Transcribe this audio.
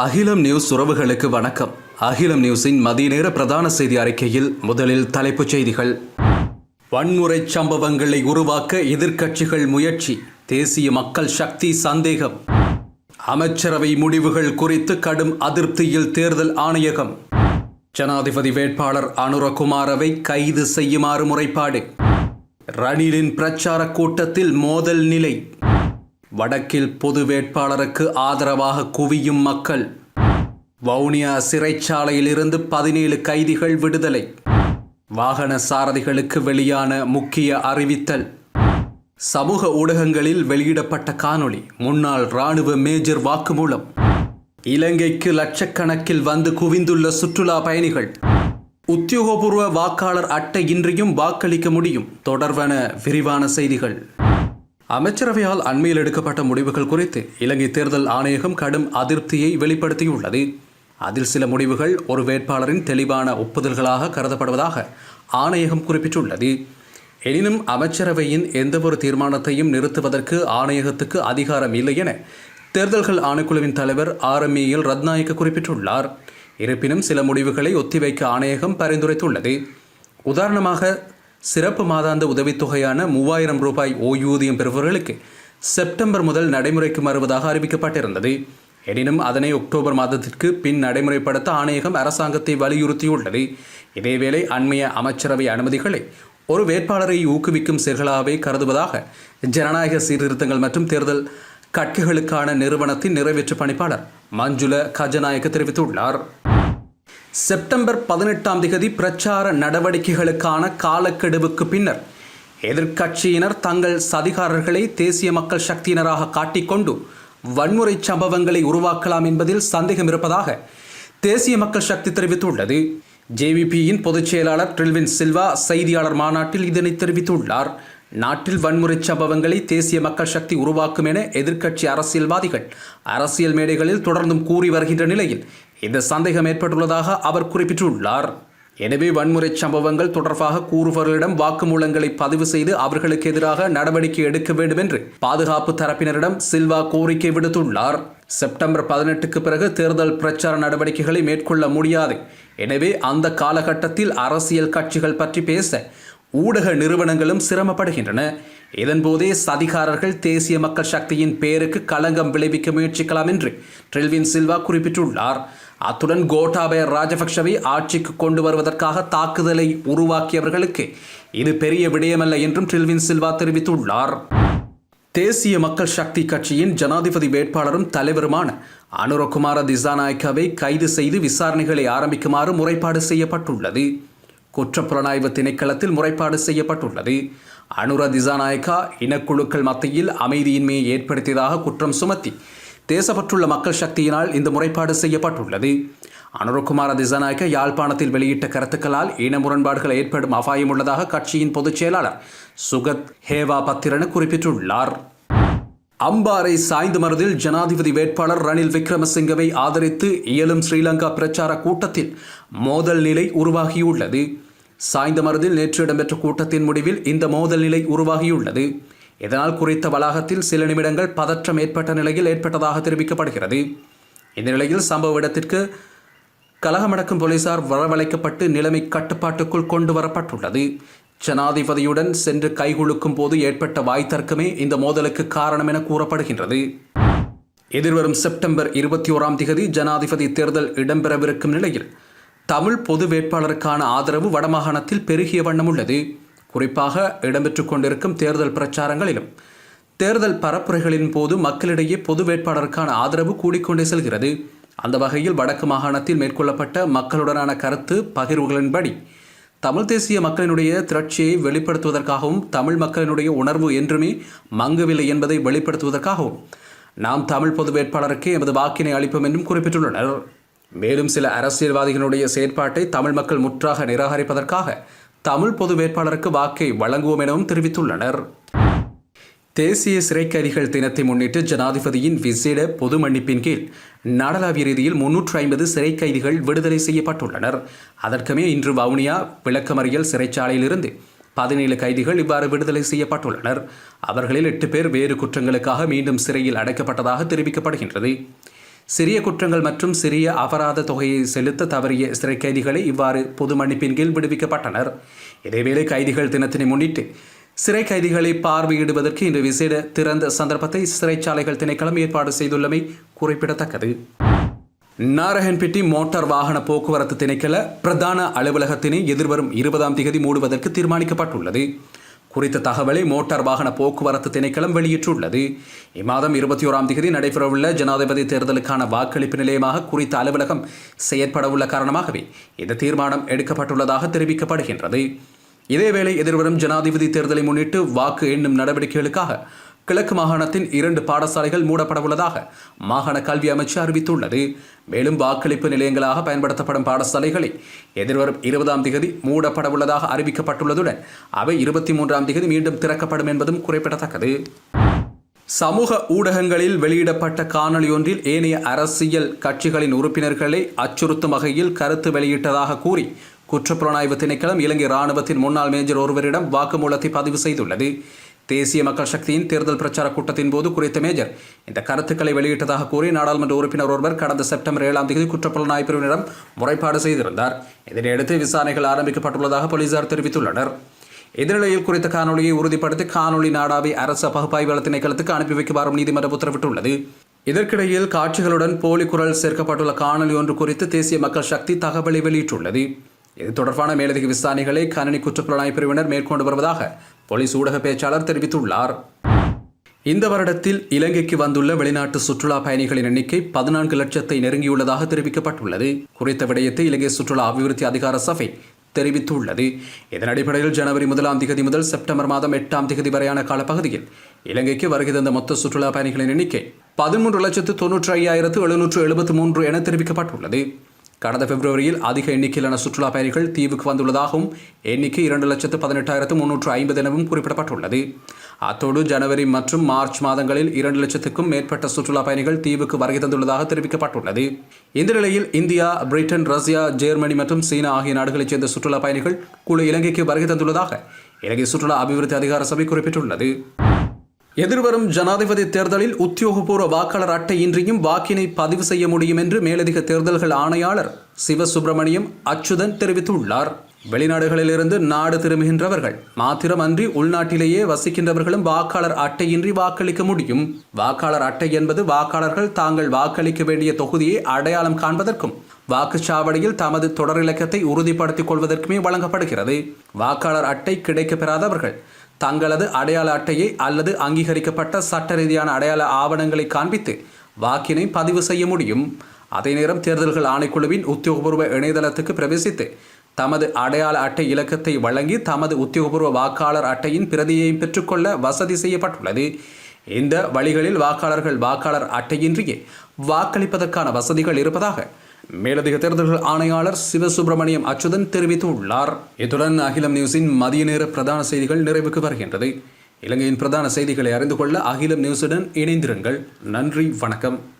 அகிலம் நியூஸ் உறவுகளுக்கு வணக்கம். அகிலம் நியூஸின் மதிய நேர பிரதான செய்தி அறிக்கையில் முதலில் தலைப்புச் செய்திகள். வன்முறை சம்பவங்களை உருவாக்க எதிர்க்கட்சிகள் முயற்சி. தேசிய மக்கள் சக்தி சந்தேகம். அமைச்சரவை முடிவுகள் குறித்து கடும் அதிருப்தியில் தேர்தல் ஆணையகம். ஜனாதிபதி வேட்பாளர் அனுரகுமாரவை கைது செய்யுமாறு முறைப்பாடு. ரணிலின் பிரச்சார கூட்டத்தில் மோதல் நிலை. வடக்கில் பொது வேட்பாளருக்கு ஆதரவாக குவியும் மக்கள். வவுனியா சிறைச்சாலையிலிருந்து பதினேழு கைதிகள் விடுதலை. வாகன சாரதிகளுக்கு வெளியான முக்கிய அறிவித்தல். சமூக ஊடகங்களில் வெளியிடப்பட்ட காணொளி முன்னாள் ராணுவ மேஜர் வாக்குமூலம். இலங்கைக்கு லட்சக்கணக்கில் வந்து குவிந்துள்ள சுற்றுலா பயணிகள். உத்தியோகபூர்வ வாக்காளர் அட்டை இன்றியும் வாக்களிக்க முடியும். தொடர்வன விரிவான செய்திகள். அமைச்சரவையால் அண்மையில் எடுக்கப்பட்ட முடிவுகள் குறித்து இலங்கை தேர்தல் ஆணையகம் கடும் அதிருப்தியை வெளிப்படுத்தியுள்ளது. அதில் சில முடிவுகள் ஒரு வேட்பாளரின் தெளிவான ஒப்புதல்களாக கருதப்படுவதாக ஆணையகம் குறிப்பிட்டுள்ளது. எனினும் அமைச்சரவையின் எந்தவொரு தீர்மானத்தையும் நிறுத்துவதற்கு ஆணையகத்துக்கு அதிகாரம் இல்லை என தேர்தல்கள் ஆணைக்குழுவின் தலைவர் ஆர் எம் ரத்நாயக்க குறிப்பிட்டுள்ளார். இருப்பினும் சில முடிவுகளை ஒத்திவைக்க ஆணையகம் பரிந்துரைத்துள்ளது. உதாரணமாக சிறப்பு மாதாந்த உதவித்தொகையான மூவாயிரம் ரூபாய் ஓய்வூதியம் பெறுபவர்களுக்கு செப்டம்பர் முதல் நடைமுறைக்கு வருவதாக அறிவிக்கப்பட்டிருந்தது. எனினும் அதனை அக்டோபர் மாதத்திற்கு பின் நடைமுறைப்படுத்த ஆணையகம் அரசாங்கத்தை வலியுறுத்தியுள்ளது. இதேவேளை அண்மைய அமைச்சரவை அனுமதிகளை ஒரு வேட்பாளரை ஊக்குவிக்கும் செயல்களாகவே கருதுவதாக ஜனநாயக சீர்திருத்தங்கள் மற்றும் தேர்தல் கட்சிகளுக்கான நிறுவனத்தின் நிறைவேற்று பணிப்பாளர் மஞ்சுள கஜநாயக்க தெரிவித்துள்ளார். செப்டம்பர் பதினெட்டாம் திகதி பிரச்சார நடவடிக்கைகளுக்கான காலக்கெடுவுக்கு பின்னர் எதிர்க்கட்சியினர் தங்கள் சதிகாரர்களை தேசிய மக்கள் சக்தியினராக காட்டிக்கொண்டு வன்முறை சம்பவங்களை உருவாக்கலாம் என்பதில் சந்தேகம் இருப்பதாக தேசிய மக்கள் சக்தி தெரிவித்துள்ளது. ஜேவிபியின் பொதுச் செயலாளர் ட்ரில்வின் சில்வா செய்தியாளர் மாநாட்டில் இதனை தெரிவித்துள்ளார். நாட்டில் வன்முறை சம்பவங்களை தேசிய மக்கள் சக்தி உருவாக்கும் என எதிர்க்கட்சி அரசியல்வாதிகள் அரசியல் மேடைகளில் தொடர்ந்தும் கூறி வருகின்ற நிலையில் இந்த சந்தேகம் ஏற்பட்டுள்ளதாக அவர் குறிப்பிட்டுள்ளார். எனவே வன்முறை சம்பவங்கள் தொடர்பாக கூறுபவர்களிடம் வாக்குமூலங்களை பதிவு செய்து அவர்களுக்கு எதிராக நடவடிக்கை எடுக்க வேண்டும் என்று பாதுகாப்பு தரப்பினரிடம் சில்வா கோரிக்கை விடுத்துள்ளார். செப்டம்பர் பதினெட்டுக்கு பிறகு தேர்தல் பிரச்சார நடவடிக்கைகளை மேற்கொள்ள முடியாது. எனவே அந்த காலகட்டத்தில் அரசியல் கட்சிகள் பற்றி பேச ஊடக நிறுவனங்களும் சிரமப்படுகின்றன. இதன்போதே சதிகாரர்கள் தேசிய மக்கள் சக்தியின் பெயருக்கு களங்கம் விளைவிக்க முயற்சிக்கலாம் என்று ட்ரில்வின் சில்வா குறிப்பிட்டுள்ளார். அத்துடன் கோட்டாபய ராஜபக்ஷவை ஆட்சிக்கு கொண்டு வருவதற்காக தாக்குதலை உருவாக்கியவர்களுக்கு இது பெரிய விடயமல்ல என்றும் ட்ரில்வின் சில்வா தெரிவித்துள்ளார். தேசிய மக்கள் சக்தி கட்சியின் ஜனாதிபதி வேட்பாளரும் தலைவருமான அனுரகுமார திசாநாயக்காவை கைது செய்து விசாரணைகளை ஆரம்பிக்குமாறு முறைப்பாடு செய்யப்பட்டுள்ளது. குற்றப்புலனாய்வு திணைக்களத்தில் முறைப்பாடு செய்யப்பட்டுள்ளது. அனுர திசாநாயக்கா இனக்குழுக்கள் மத்தியில் அமைதியின்மையை ஏற்படுத்தியதாக குற்றம் சுமத்தி தேசப்பற்றுள்ள மக்கள் சக்தியினால் இந்த முறைப்பாடு செய்யப்பட்டுள்ளது. அனுரகுமார திசாநாயக்க யாழ்ப்பாணத்தில் வெளியிட்ட கருத்துக்களால் இன முரண்பாடுகள் ஏற்படும் அபாயம் உள்ளதாக கட்சியின் பொதுச் செயலாளர் சுகத் ஹேவா பத்திரன குறிப்பிட்டுள்ளார். அம்பாறை சாய்ந்து மருதில் ஜனாதிபதி வேட்பாளர் ரணில் விக்ரமசிங்கவை ஆதரித்து இயலும் ஸ்ரீலங்கா பிரச்சார கூட்டத்தில் மோதல் நிலை உருவாகியுள்ளது. சாய்ந்த மருதில் நேற்று இடம்பெற்ற கூட்டத்தின் முடிவில் இந்த மோதல் நிலை உருவாகியுள்ளது. இதனால் குறித்த வளாகத்தில் சில நிமிடங்கள் பதற்றம் ஏற்பட்ட நிலையில் ஏற்பட்டதாக தெரிவிக்கப்படுகிறது. இந்த நிலையில் சம்பவ இடத்திற்கு கலகமடக்கும் போலீசார் வரவழைக்கப்பட்டு நிலைமை கட்டுப்பாட்டுக்குள் கொண்டு வரப்பட்டுள்ளது ஜனாதிபதியுடன் சென்று கைகுலுக்கும் போது ஏற்பட்ட வாய்த்தர்க்கமே இந்த மோதலுக்கு காரணம் என கூறப்படுகின்றது. எதிர்வரும் செப்டம்பர் இருபத்தி ஓராம் திகதி ஜனாதிபதி தேர்தல் இடம்பெறவிருக்கும் நிலையில் தமிழ் பொது வேட்பாளருக்கான ஆதரவு வடமாகாணத்தில் பெருகிய வண்ணம் உள்ளது. குறிப்பாக இடம்பெற்றுக் கொண்டிருக்கும் தேர்தல் பிரச்சாரங்களிலும். தேர்தல் பரப்புரைகளின் போது மக்களிடையே பொது வேட்பாளருக்கான ஆதரவு கூடிக்கொண்டே செல்கிறது. அந்த வகையில் வடக்கு மாகாணத்தில் மேற்கொள்ளப்பட்ட மக்களுடனான கருத்து பகிர்வுகளின்படி தமிழ் தேசிய மக்களினுடைய திரட்சியை வெளிப்படுத்துவதற்காகவும் தமிழ் மக்களினுடைய உணர்வு என்றுமே மங்கவில்லை என்பதை வெளிப்படுத்துவதற்காகவும் நாம் தமிழ் பொது வேட்பாளருக்கு எமது வாக்கினை அளிப்போம் என்றும் குறிப்பிட்டுள்ளனர். மேலும் சில அரசியல்வாதிகளுடைய செயற்பாட்டை தமிழ் மக்கள் முற்றாக நிராகரிப்பதற்காக தமிழ் பொது வேட்பாளருக்கு வாக்கை வழங்குவோம் எனவும் தெரிவித்துள்ளனர். தேசிய சிறை கைதிகள் தினத்தை முன்னிட்டு ஜனாதிபதியின் விசேட பொது மன்னிப்பின் கீழ் நாடளாவிய ரீதியில் முன்னூற்று ஐம்பது சிறை கைதிகள் விடுதலை செய்யப்பட்டுள்ளனர். அதற்குமே இன்று வவுனியா விளக்கமறியல் சிறைச்சாலையிலிருந்து பதினேழு கைதிகள் இவ்வாறு விடுதலை செய்யப்பட்டுள்ளனர். அவர்களில் எட்டு பேர் வேறு குற்றங்களுக்காக மீண்டும் சிறையில் அடைக்கப்பட்டதாக தெரிவிக்கப்படுகின்றது. சிறிய குற்றங்கள் மற்றும் சிறிய அபராத தொகையை செலுத்த தவறிய சிறை கைதிகளை இவ்வாறு பொது மன்னிப்பின் கீழ் விடுவிக்கப்பட்டனர். இதேவேளை கைதிகள் தினத்தினை முன்னிட்டு சிறை கைதிகளை பார்வையிடுவதற்கு இன்று விசேட திறந்த சந்தர்ப்பத்தை சிறைச்சாலைகள் திணைக்களம் ஏற்பாடு செய்துள்ளமை குறிப்பிடத்தக்கது. நாரகன்பிட்டி மோட்டார் வாகன போக்குவரத்து திணைக்கள பிரதான அலுவலகத்தினை எதிர்வரும் இருபதாம் திகதி மூடுவதற்கு தீர்மானிக்கப்பட்டுள்ளது. குறித்த தகவலை மோட்டார் வாகன போக்குவரத்து திணைக்களம் வெளியிட்டுள்ளது. இம்மாதம் இருபத்தி ஓராம் தேதி நடைபெறவுள்ள ஜனாதிபதி தேர்தலுக்கான வாக்களிப்பு நிலையமாக குறித்த அலுவலகம் செயற்படவுள்ள காரணமாகவே இந்த தீர்மானம் எடுக்கப்பட்டுள்ளதாக தெரிவிக்கப்படுகின்றது. இதேவேளை எதிர்வரும் ஜனாதிபதி தேர்தலை முன்னிட்டு வாக்கு எண்ணும் நடவடிக்கைகளுக்காக கிழக்கு மாகாணத்தின் இரண்டு பாடசாலைகள் மூடப்படவுள்ளதாக மாகாண கல்வி அமைச்சு அறிவித்துள்ளது. மேலும் வாக்களிப்பு நிலையங்களாக பயன்படுத்தப்படும் பாடசாலைகளை எதிர்வரும் இருபதாம் திகதி மூடப்படவுள்ளதாக அறிவிக்கப்பட்டுள்ளதுடன் அவை இருபத்தி மூன்றாம் திகதி மீண்டும் திறக்கப்படும் என்பதும் குறிப்பிடத்தக்கது. சமூக ஊடகங்களில் வெளியிடப்பட்ட காணொளியொன்றில் ஏனைய அரசியல் கட்சிகளின் உறுப்பினர்களை அச்சுறுத்தும் வகையில் கருத்து வெளியிட்டதாக கூறி குற்றப்புலனாய்வு திணைக்களம் இலங்கை ராணுவத்தின் முன்னாள் மேஜர் ஒருவரிடம் வாக்குமூலத்தை பதிவு செய்துள்ளது. தேசிய மக்கள் சக்தியின் தேர்தல் பிரச்சார கூட்டத்தின் போது குறித்த மேஜர் இந்த கருத்துக்களை வெளியிட்டதாக கூறி நாடாளுமன்ற உறுப்பினர் ஒருவர் கடந்த செப்டம்பர் ஏழாம் தேதி குற்றப்புலனாய்வு பிரிவினரிடம் முறைப்பாடு செய்திருந்தார். இதனையடுத்து விசாரணைகள் ஆரம்பிக்கப்பட்டுள்ளதாக போலீசார் தெரிவித்துள்ளனர். இந்நிலையில் குறித்த காணொலியை உறுதிப்படுத்தி காணொலி நாடாவை அரசு பகுப்பாய்வாளர் திணைக்களத்துக்கு அனுப்பி வைக்குமாறும் நீதிமன்றம் உத்தரவிட்டுள்ளது. இதற்கிடையில் காட்சிகளுடன் போலி குரல் சேர்க்கப்பட்டுள்ள காணொலி ஒன்று குறித்து தேசிய மக்கள் சக்தி தகவலை வெளியிட்டுள்ளது. இது தொடர்பான மேலதிக விசாரணைகளை கணினி குற்றப்புலனாய்வு பிரிவினர் மேற்கொண்டு வருவதாக போலீஸ் ஊடக பேச்சாளர் தெரிவித்துள்ளார். இந்த வருடத்தில் இலங்கைக்கு வந்துள்ள வெளிநாட்டு சுற்றுலா பயணிகளின் எண்ணிக்கை பதினான்கு லட்சத்தை நெருங்கியுள்ளதாக தெரிவிக்கப்பட்டுள்ளது. குறித்த விடயத்தை இலங்கை சுற்றுலா அபிவிருத்தி அதிகார சபை தெரிவித்துள்ளது. இதன் அடிப்படையில் ஜனவரி முதலாம் திகதி முதல் செப்டம்பர் மாதம் எட்டாம் திகதி வரையான காலப்பகுதியில் இலங்கைக்கு வருகை தந்த மொத்த சுற்றுலா பயணிகளின் எண்ணிக்கை பதிமூன்று லட்சத்து தொன்னூற்றி ஐயாயிரத்து எழுநூற்று எழுபத்து மூன்று என தெரிவிக்கப்பட்டுள்ளது. கடந்த பிப்ரவரியில் அதிக எண்ணிக்கையிலான சுற்றுலா பயணிகள் தீவுக்கு வந்துள்ளதாகவும் எண்ணிக்கை இரண்டு லட்சத்து பதினெட்டாயிரத்து முன்னூற்று ஐம்பது எனவும் குறிப்பிடப்பட்டுள்ளது. அத்தோடு ஜனவரி மற்றும் மார்ச் மாதங்களில் இரண்டு லட்சத்துக்கும் மேற்பட்ட சுற்றுலா பயணிகள் தீவுக்கு வருகை தந்துள்ளதாக தெரிவிக்கப்பட்டுள்ளது. இந்த நிலையில் இந்தியா பிரிட்டன் ரஷ்யா ஜெர்மனி மற்றும் சீனா ஆகிய நாடுகளைச் சேர்ந்த சுற்றுலா பயணிகள் குழு இலங்கைக்கு வருகை தந்துள்ளதாக இலங்கை சுற்றுலா அபிவிருத்தி அதிகார சபை குறிப்பிட்டுள்ளது. எதிர்வரும் ஜனாதிபதி தேர்தலில் உத்தியோகபூர்வ வாக்காளர் அட்டை இன்றியும் வாக்கினை பதிவு செய்ய முடியும் என்று மேலதிக தேர்தல்கள் ஆணையாளர் சிவசுப்பிரமணியம் அச்சுதன் தெரிவித்துள்ளார். வெளிநாடுகளிலிருந்து நாடு திரும்புகின்றவர்கள் மாத்திரமன்றி உள்நாட்டிலேயே வசிக்கின்றவர்களும் வாக்காளர் அட்டையின்றி வாக்களிக்க முடியும். வாக்காளர் அட்டை என்பது வாக்காளர்கள் தாங்கள் வாக்களிக்க வேண்டிய தொகுதியை அடையாளம் காண்பதற்கும் வாக்குச்சாவடியில் தமது தொடர் இலக்கத்தை உறுதிப்படுத்திக் கொள்வதற்குமே வழங்கப்படுகிறது. வாக்காளர் அட்டை கிடைக்கப்பெறாதவர்கள் தங்களது அடையாள அட்டையை அல்லது அங்கீகரிக்கப்பட்ட சட்ட ரீதியான அடையாள ஆவணங்களை காண்பித்து வாக்கினை பதிவு செய்ய முடியும். அதே நேரம் தேர்தல்கள் ஆணைக்குழுவின் உத்தியோகபூர்வ இணையதளத்துக்கு பிரவேசித்து தமது அடையாள அட்டை இலக்கத்தை வழங்கி தமது உத்தியோகபூர்வ வாக்காளர் அட்டையின் பிரதியையும் பெற்றுக்கொள்ள வசதி செய்யப்பட்டுள்ளது. இந்த வழிகளில் வாக்காளர்கள் வாக்காளர் அட்டையின்றியே வாக்களிப்பதற்கான வசதிகள் இருப்பதாக மேலதிக தேர்தல்கள் ஆணையாளர் சிவசுப்பிரமணியம் அச்சுதன் தெரிவித்துள்ளார். இத்துடன் அகிலம் நியூஸின் மதிய நேர பிரதான செய்திகள் நிறைவுக்கு வருகின்றது. இலங்கையின் பிரதான செய்திகளை அறிந்து கொள்ள அகிலம் நியூஸுடன் இணைந்திருங்கள். நன்றி வணக்கம்.